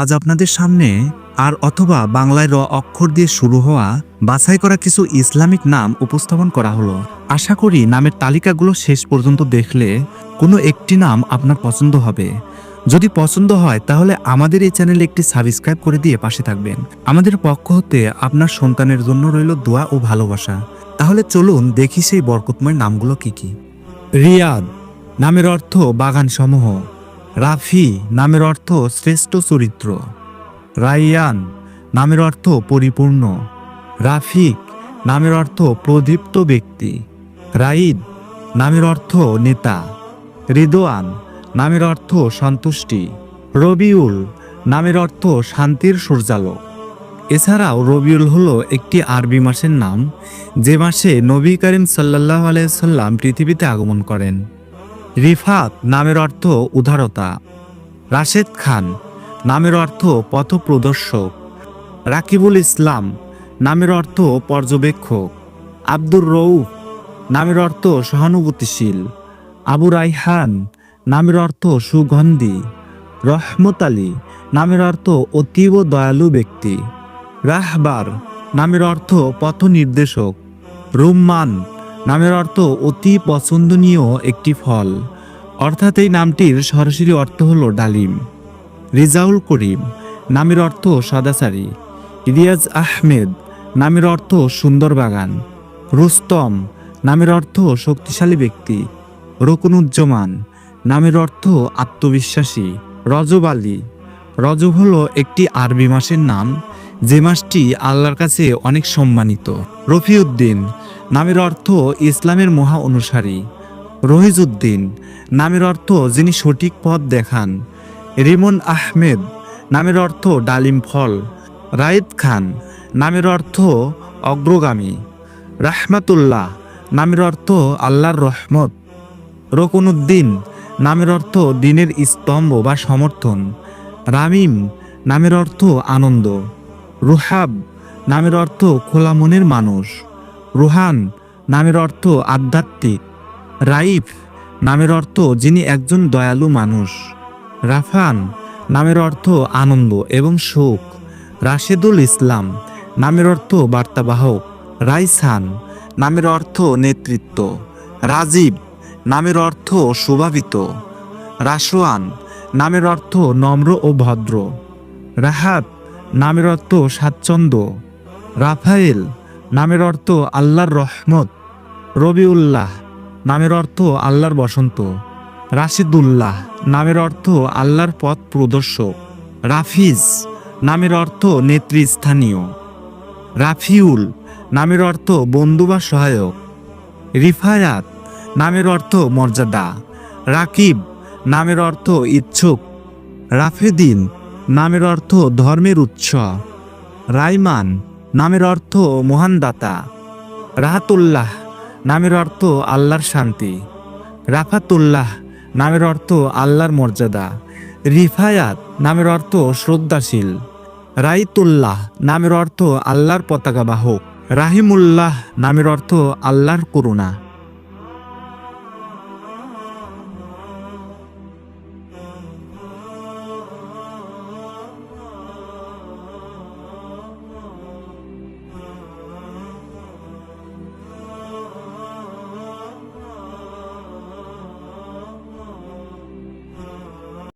আজ আপনাদের সামনে আর অথবা বাংলায় র অক্ষর দিয়ে শুরু হওয়া, বাছাই করা কিছু ইসলামিক নাম উপস্থাপন করা হলো। আশা করি নামের তালিকাগুলো শেষ পর্যন্ত দেখলে কোনো একটি নাম আপনার পছন্দ হবে। যদি পছন্দ হয়, তাহলে আমাদের এই চ্যানেলে একটি সাবস্ক্রাইব করে দিয়ে পাশে থাকবেন। আমাদের পক্ষ হতে আপনার সন্তানের জন্য রইল দোয়া ও ভালোবাসা। তাহলে চলুন দেখি সেই বরকতময় নামগুলো কি কি। রিয়াদ, নামের অর্থ বাগান সমূহ রাফি নামের অর্থ শ্রেষ্ঠ চরিত্র। রাইয়ান নামের অর্থ পরিপূর্ণ। রাফিক নামের অর্থ প্রদীপ্ত ব্যক্তি। রাইদ নামের অর্থ নেতা। রিদোয়ান নামের অর্থ সন্তুষ্টি। রবিউল নামের অর্থ শান্তির সূর্যালোক। এছাড়াও রবিউল হলো একটি আরবি মাসের নাম, যে মাসে নবী করিম সাল্লাহ আলাইসাল্লাম পৃথিবীতে আগমন করেন। রিফাত নামের অর্থ উদারতা। রাশেদ খান নামের অর্থ পথপ্রদর্শক। রাকিবুল ইসলাম নামের অর্থ পর্যবেক্ষক। আব্দুর রৌফ নামের অর্থ সহানুভূতিশীল। আবু রাইহান নামের অর্থ সুগন্ধি। রহমত আলী নামের অর্থ অতীব দয়ালু ব্যক্তি। রাহবার নামের অর্থ পথ নির্দেশক রুম্মান নামের অর্থ অতি পছন্দনীয় একটি ফল। অর্থাৎ এই নামটির সরাসরি অর্থ হল ডালিম। রিজাউল করিম, নামের অর্থ সদাচারী। ইলিয়াজ আহমেদ, নামের অর্থ সুন্দর বাগান। রুস্তম, নামের অর্থ শক্তিশালী ব্যক্তি। রকুনুজ্জামান, নামের অর্থ আত্মবিশ্বাসী। রজব আলী, রজব হলো একটি আরবি মাসের নাম, যে মাসটি আল্লাহর কাছে অনেক সম্মানিত। রফিউদ্দিন নামের অর্থ ইসলামের মহা অনুসারী। রহিজউদ্দিন নামের অর্থ যিনি সঠিক পথ দেখান। রিমন আহমেদ নামের অর্থ ডালিম ফল। রায়েদ খান নামের অর্থ অগ্রগামী। রাহমাতুল্লাহ নামের অর্থ আল্লাহর রহমত। রকুনুদ্দিন নামের অর্থ দিনের স্তম্ভ বা সমর্থন। রামিম নামের অর্থ আনন্দ। রুহাব নামের অর্থ খোলা মনের মানুষ। রুহান, নামের অর্থ আধ্যাত্মিক। রাইফ, নামের অর্থ যিনি একজন দয়ালু মানুষ। রাফান, নামের অর্থ আনন্দ এবং শোক। রাশেদুল ইসলাম, নামের অর্থ বার্তাবাহক। রাইসান, নামের অর্থ নেতৃত্ব। রাজীব, নামের অর্থ শোভাবিত রাসোয়ান নামের অর্থ নম্র ও ভদ্র। রাহাত, নামের অর্থ স্বাচ্ছন্দ্য। রাফায়েল নামের অর্থ আল্লাহর রহমত। রবিউল্লাহ নামের অর্থ আল্লাহর বসন্ত। রাশিদুল্লাহ নামের অর্থ আল্লাহর পথ প্রদর্শক। রাফিজ নামের অর্থ নেতৃস্থানীয়। রাফিউল নামের অর্থ বন্ধু বা সহায়ক। রিফায়াত নামের অর্থ মর্যাদা। রাকিব নামের অর্থ ইচ্ছুক। রাফেদিন নামের অর্থ ধর্মের উৎস। রাইমান নামের অর্থ মহান দাতা। রাহাতুল্লাহ, নামের অর্থ আল্লাহর শান্তি। রাফাতুল্লাহ, নামের অর্থ আল্লাহর মর্যাদা। রিফায়াত, নামের অর্থ শ্রদ্ধাশীল। রাইতুল্লাহ, নামের অর্থ আল্লাহর পতাকা বাহক। রাহিমুল্লাহ, নামের অর্থ আল্লাহর করুণা।